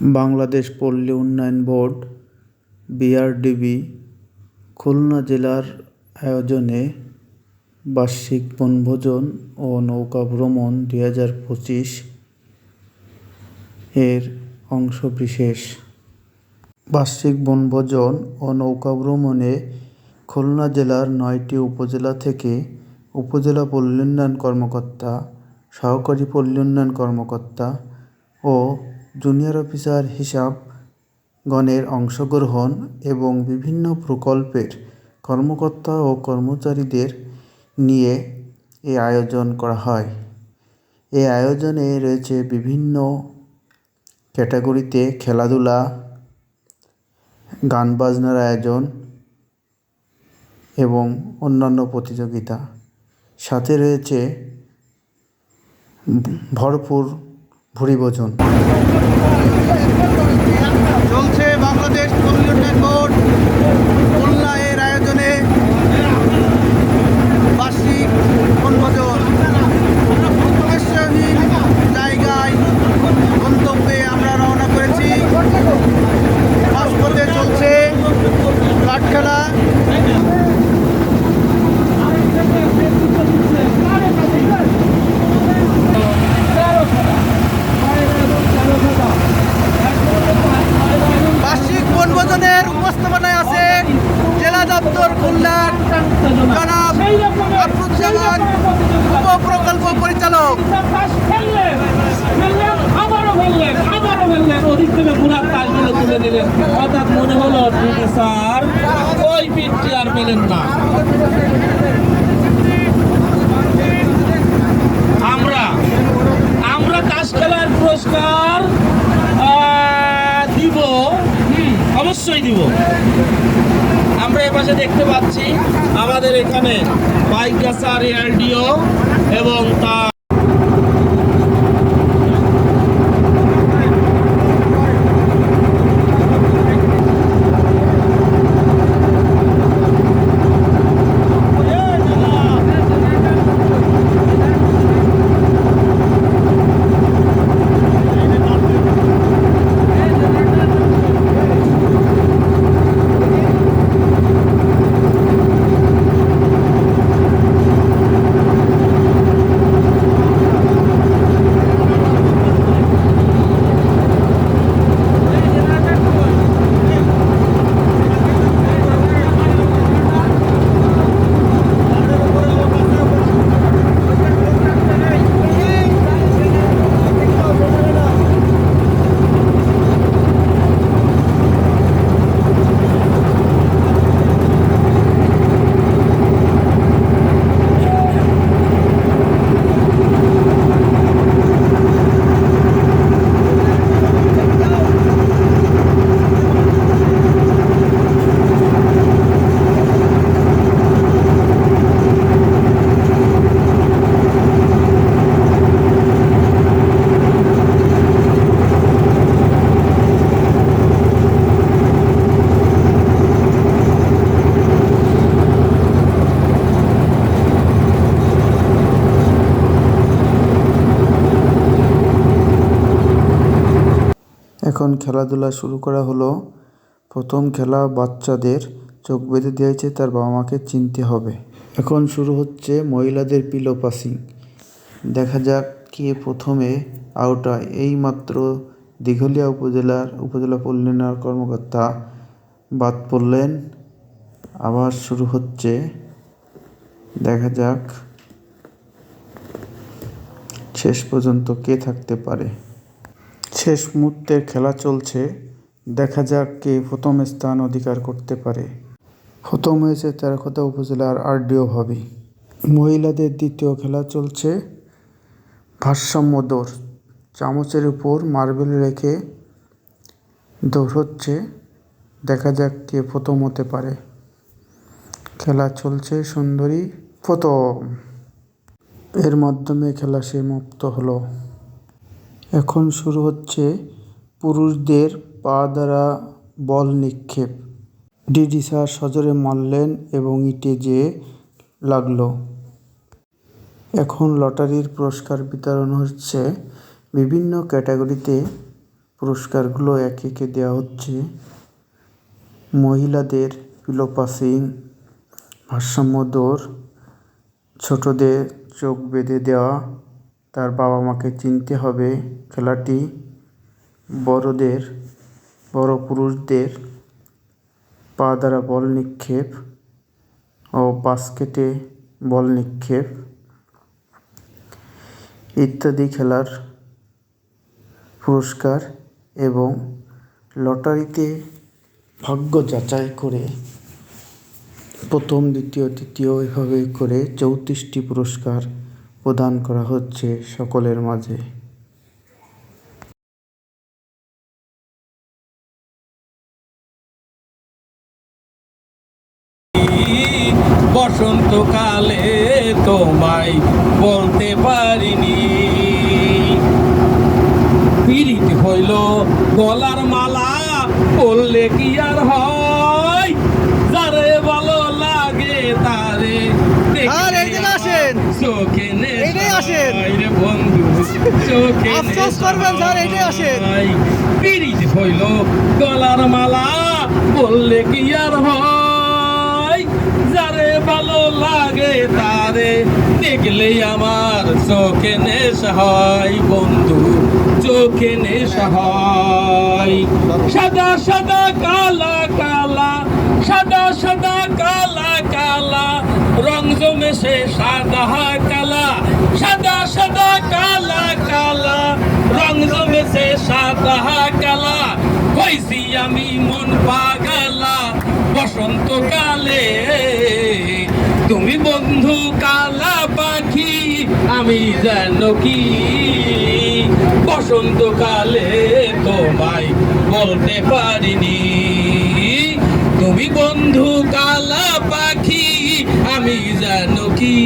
বাংলাদেশ পল্লী উন্নয়ন board, BRDB, Khulna জেলার আয়োজনে বার্ষিক বনভোজন ও নৌকা ভ্রমণ দুই হাজার পঁচিশ এর অংশবিশেষ। বার্ষিক বনভোজন ও নৌকা ভ্রমণে খুলনা জেলার নয়টি উপজেলা থেকে উপজেলা পল্লী উন্নয়ন কর্মকর্তা, সহকারী পল্লী উন্নয়ন কর্মকর্তা ও জুনিয়র অফিসার হিসাব গণের অংশগ্রহণ এবং বিভিন্ন প্রকল্পের কর্মকর্তা ও কর্মচারীদের নিয়ে এ আয়োজন করা হয়। এই আয়োজনে রয়েছে বিভিন্ন ক্যাটাগরিতে খেলাধুলা গান বাজনার আয়োজন এবং অন্যান্য প্রতিযোগিতা। সাথে রয়েছে ভরপুর ভুরিভোজন। চলছে বাংলাদেশ বোর্ড দিলেন। অর্থাৎ মনে হলো স্যার, ওই পিঠটি আর পেলেন না। আমরা আমরা তাস খেলার পুরস্কার দিব। অবশ্যই দিব। আমরা এ পাশে দেখতে পাচ্ছি আমাদের এখানে বাইকাসার এলডিও এবং তার এখন খেলাধুলা শুরু করা হলো। প্রথম খেলা বাচ্চাদের চোখ বেঁধে দিয়েছে, তার বাবা মাকে চিনতে হবে। এখন শুরু হচ্ছে মহিলাদের পিলো পাসিং দেখা যাক কে প্রথমে আউট হয়। এই মাত্র দিঘলিয়া উপজেলার, উপজেলা পল্লী উন্নয়ন কর্মকর্তা বাদ পড়লেন। আবার শুরু হচ্ছে। দেখা যাক শেষ পর্যন্ত কে থাকতে পারে। শেষ মুহূর্তের খেলা চলছে, দেখা যাক কে প্রথম স্থান অধিকার করতে পারে। প্রথম হয়েছে তেরাখোদা উপজেলার আরডিও ভাবি। মহিলাদের দ্বিতীয় খেলা চলছে। ভারসাম্য দৌড়। চামচের উপর মার্বেল রেখে দৌড় হচ্ছে। দেখা যাক কে প্রথম হতে পারে। খেলা চলছে সুন্দরী প্রথম। এর মাধ্যমে খেলা সমাপ্ত হলো। এখন শুরু হচ্ছে পুরুষদের পা দ্বারা বল নিক্ষেপ। ডিডি স্যার সজোরে মারলেন এবং ইটে যেয়ে লাগল। এখন লটারির পুরস্কার বিতরণ হচ্ছে। বিভিন্ন ক্যাটাগরিতে পুরস্কারগুলো একে একে দেওয়া হচ্ছে। মহিলাদের পিলো পাসিং, ভারসাম্য দৌড় ছোটদের চোখ বেঁধে দেওয়া তার বাবা মাকে চিনতে হবে খেলাটি বড়দের, বড় পুরুষদের পা দ্বারা বল নিক্ষেপ ও বাস্কেটে বল নিক্ষেপ ইত্যাদি খেলার পুরস্কার এবং লটারিতে ভাগ্য যাচাই করে প্রথম, দ্বিতীয়, তৃতীয় এভাবে করে চৌত্রিশটি পুরস্কার প্রদান করা হচ্ছে সকলের মাঝে। বসন্তকালে তোমায় বলতে পারিনি। পীড়িত হইল গলার মালা পড়লে কি আর হয়? আফসোস করবেন স্যার, এইটাই আসেন। পীড়িত হইল গলার মালা বললে কি আর হয়? যারে ভালো লাগে তারে দেখলেই আমার চোখে নেশা হয় বন্ধু চোখে নেশা হয়। সাদা সাদা কালা কালা সাদা সাদা কালা কালা রং জমেছে সাদা কালা সাদা সাদা কালা কালা রং জমেছে কালা আমি মন পাগলা। বসন্তকালে তুমি বন্ধু কালা পাখি, আমি যেন কি? বসন্তকালে তোমায় বলতে পারিনি। তুমি বন্ধু কালা পাখি, আমি যেন কি?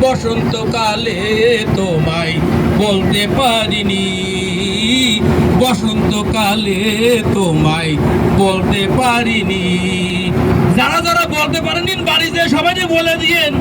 বসন্তকালে তোমায় বলতে পারিনি। বসন্তকালে তোমায় বলতে পারিনি। যারা যারা বলতে পারেনি বাড়িতে সবাই বলে দিয়েন।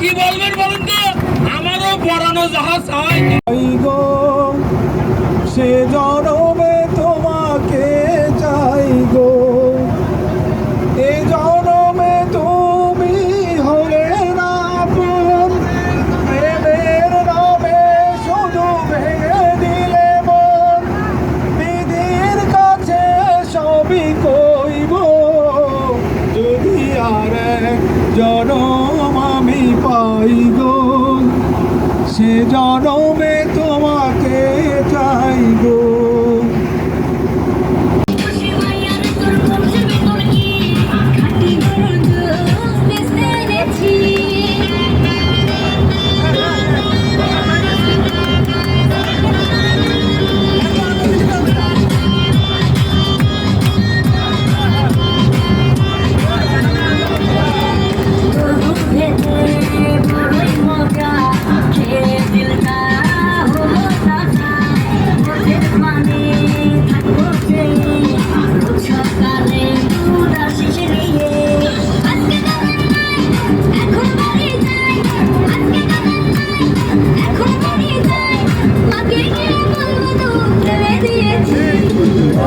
কি বলবেন বলুন তো? আমারও পড়ানো জাহাজ হয় সে জনম আমি পাই গো। সে জনমে তোমাকে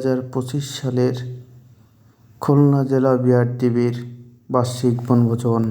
হাজার পঁচিশ সালের খুলনা জেলা বিআরটিভির বার্ষিক বনভোজন।